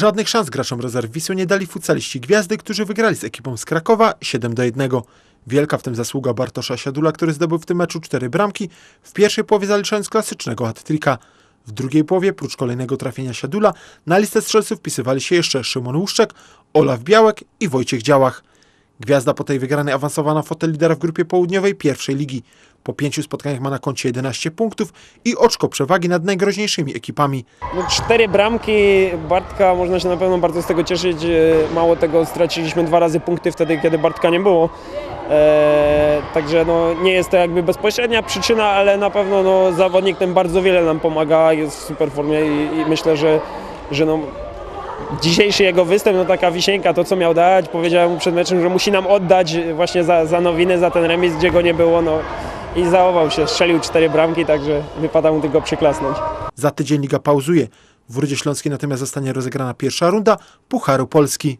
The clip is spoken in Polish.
Żadnych szans graczom rezerw Wisły nie dali futsaliści Gwiazdy, którzy wygrali z ekipą z Krakowa 7 do 1. Wielka w tym zasługa Bartosza Siadula, który zdobył w tym meczu cztery bramki, w pierwszej połowie zaliczając klasycznego hat-tricka. W drugiej połowie, prócz kolejnego trafienia Siadula, na listę strzelców wpisywali się jeszcze Szymon Łuszczek, Olaf Białek i Wojciech Działach. Gwiazda po tej wygranej awansowała na fotel lidera w grupie południowej pierwszej ligi. Po pięciu spotkaniach ma na koncie 11 punktów i oczko przewagi nad najgroźniejszymi ekipami. No, cztery bramki Bartka, można się na pewno bardzo z tego cieszyć. E, Mało tego, straciliśmy dwa razy punkty wtedy, kiedy Bartka nie było. E, także no, nie jest to jakby bezpośrednia przyczyna, ale na pewno no, zawodnik ten bardzo wiele nam pomaga, jest w super formie i, i myślę, że, że no, dzisiejszy jego występ, no taka wisienka, to co miał dać, powiedziałem mu przed meczem, że musi nam oddać właśnie za, za nowiny, za ten remis, gdzie go nie było. No, I zachował się, strzelił cztery bramki, także wypada mu tylko przyklasnąć. Za tydzień liga pauzuje. W Rudzie Śląskiej natomiast zostanie rozegrana pierwsza runda Pucharu Polski.